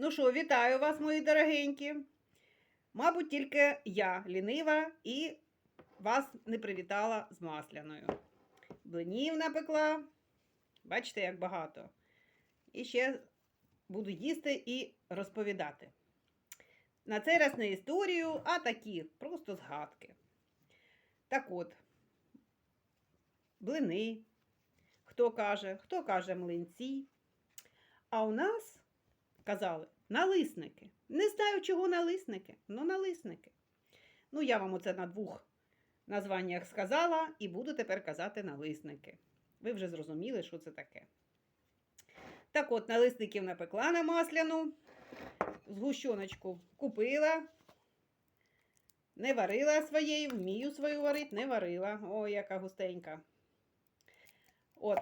Ну що, вітаю вас, мої дорогенькі. Мабуть, тільки я лінива і вас не привітала з масляною. Блинів напекла. Бачите, як багато. І ще буду їсти і розповідати. На цей раз не історію, а такі просто згадки. Так от, блини, хто каже, хто каже млинці. А у нас казали налисники. Не знаю, чого налисники, але налисники. Ну, я вам оце на двох названнях сказала і буду тепер казати налисники. Ви вже зрозуміли, що це таке. Так от, налисників напекла на масляну, згущеночку купила. Не варила своєї, вмію свою варити, не варила. Ой, яка густенька. От,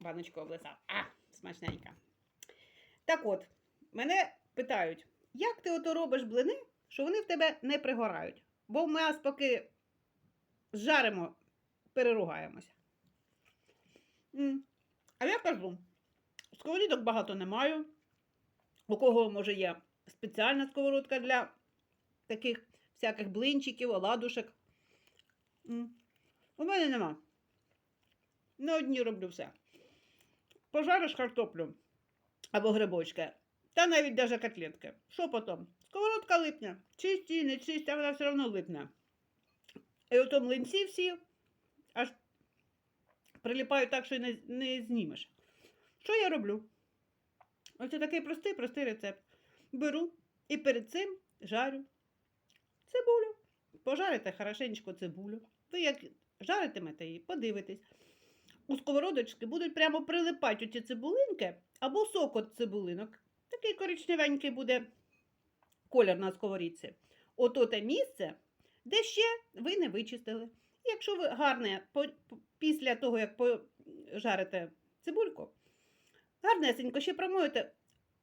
баночку облизав. А, смачненька. Так от, мене питають, як ти ото робиш блини, що вони в тебе не пригорають? Бо ми аж поки зжаримо, переругаємося. А я кажу, сковорідок багато не маю. У кого, може, є спеціальна сковородка для таких всяких блинчиків, оладушек. У мене нема. На одній роблю все. Пожариш картоплю або грибочки, та навіть даже котлетки. Що потім? Сковородка липне. Чисті, не чисті, а вона все одно липне. І ото млинці всі аж приліпають так, що не, не знімеш. Що я роблю? Оце такий простий, простий рецепт. Беру і перед цим жарю цибулю. Пожарите хорошенько цибулю. Ви як жаритимете її, подивитесь. У сковородочки будуть прямо прилипати оці цибулинки або сок від цибулинок. Такий коричневенький буде колір на сковорідці. Ото те місце, де ще ви не вичистили. Якщо ви гарне після того, як пожарите цибульку, гарнесенько ще промоєте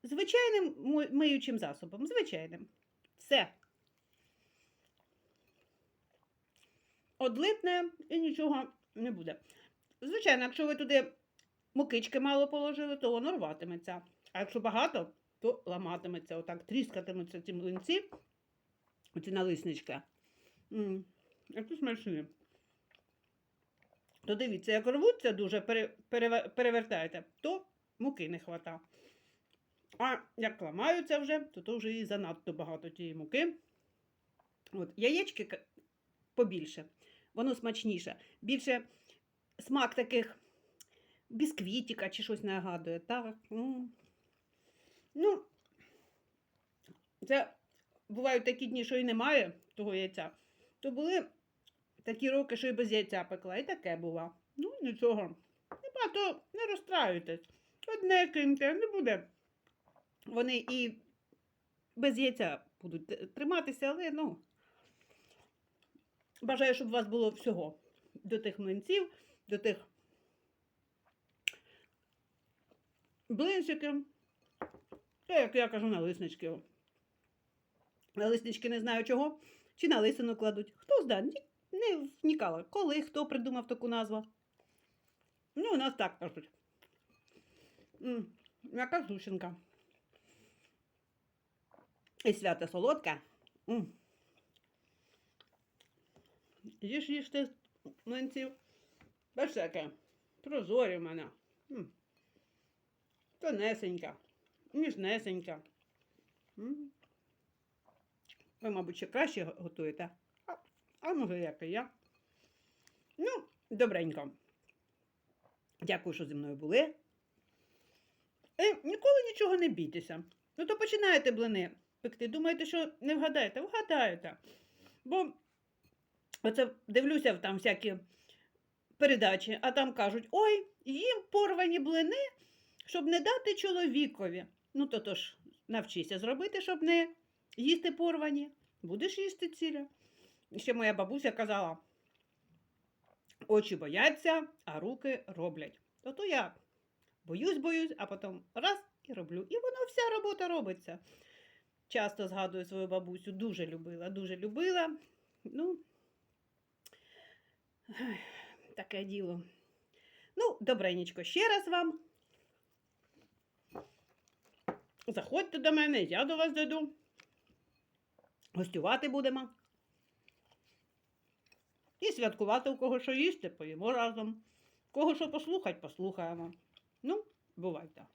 звичайним миючим засобом. Звичайним. Все. Одлипне і нічого не буде. Звичайно, якщо ви туди мукички мало положили, то воно рватиметься. А якщо багато, то ламатиметься. Отак тріскатимуться ці млинці, оці налиснички. Які смачні. То дивіться, як рвуться дуже, пере, переве- перевертаєте, то муки не хвата. А як ламаються вже, то, то вже і занадто багато тієї муки. От, яєчки побільше, воно смачніше. Більше смак таких бісквітіка чи щось нагадує. Так? Ну, це бувають такі дні, що і немає того яйця. То були такі роки, що і без яйця пекла, і таке бува. Ну, нічого. Нема, то не розстраюйтесь. Одне киньте, не буде. Вони і без яйця будуть триматися, але ну. Бажаю, щоб у вас було всього до тих млинців, до тих блинчиків. Та, як я кажу, налиснички. Налиснички не знаю чого. Чи на лисину кладуть. Хто знає, не вникала. Коли, хто придумав таку назву. Ну, у нас так кажуть. Яка зущенка. І свято солодке. М. Їж їжте млинців. Бачите, яке прозорі в мене. Тонесенька, ніжнесенька. Ви, мабуть, ще краще готуєте. А, а може, як і я. Ну, добренько. Дякую, що зі мною були. І ніколи нічого не бійтеся. Ну, то починаєте блини пекти. Думаєте, що не вгадаєте? Вгадаєте. Бо оце дивлюся там всякі передачі, а там кажуть: ой, їм порвані блини, щоб не дати чоловікові. Ну, то то ж навчися зробити, щоб не їсти порвані. Будеш їсти ціле. І Ще моя бабуся казала: очі бояться, а руки роблять. То то я боюсь, боюсь, а потім раз і роблю. І воно вся робота робиться. Часто згадую свою бабусю, дуже любила, дуже любила. Ну, таке діло. Ну, добренечко, ще раз вам Заходьте до мене, я до вас дойду. Гостювати будемо. І святкувати у кого що їсти, поїмо разом. Кого що послухать, послухаємо. Ну, бувайте.